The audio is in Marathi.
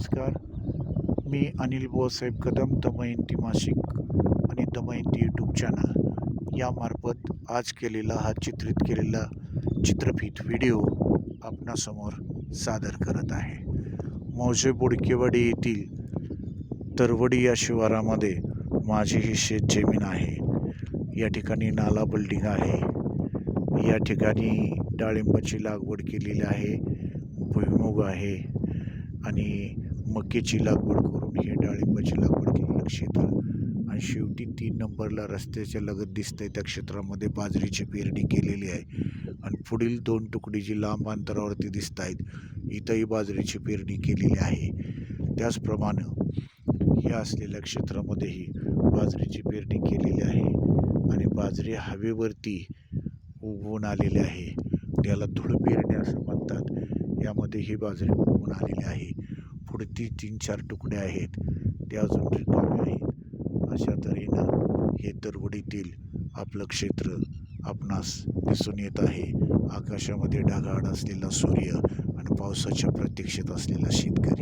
नमस्कार. मी अनिल बोसाहेब कदम दमयंती मासिक आणि दमयंती यूट्यूब चॅनल यामार्फत आज केलेला हा चित्रित केलेला चित्रफित व्हिडिओ आपणासमोर सादर करत आहे. मौजे बोडकेवाडी येथील तरवडी या शिवारामध्ये माझी ही शेत जमीन आहे. या ठिकाणी नाला बिल्डिंग आहे. या ठिकाणी डाळिंबाची लागवड केलेली आहे. भुईमुग आहे. आणि मक्याची लागवड करून हे डाळिंबाची लागवड केलेलं क्षेत्र आणि शेवटी तीन नंबरला रस्त्याच्या लगत दिसतंय त्या क्षेत्रामध्ये बाजरीची पेरणी केलेली आहे. आणि पुढील दोन तुकडी जी लांब अंतरावरती दिसत आहेत इथंही बाजरीची पेरणी केलेली आहे. त्याचप्रमाणे ह्या असलेल्या क्षेत्रामध्येही बाजरीची पेरणी केलेली आहे. आणि बाजरी हवेवरती उगवून आलेली आहे. त्याला धुळ पेरणी असं म्हणतात. यामध्ये ही बाजरी उगवून आलेली आहे. पुढे ती तीन चार तुकडे आहेत. ते अजून रिकामे आहेत. अशा तऱ्हेनं हे तरवडीतील आपलं क्षेत्र आपणास दिसून येत आहे. आकाशामध्ये ढगाळ असलेला सूर्य आणि पावसाच्या प्रतीक्षेत असलेला शेतकरी.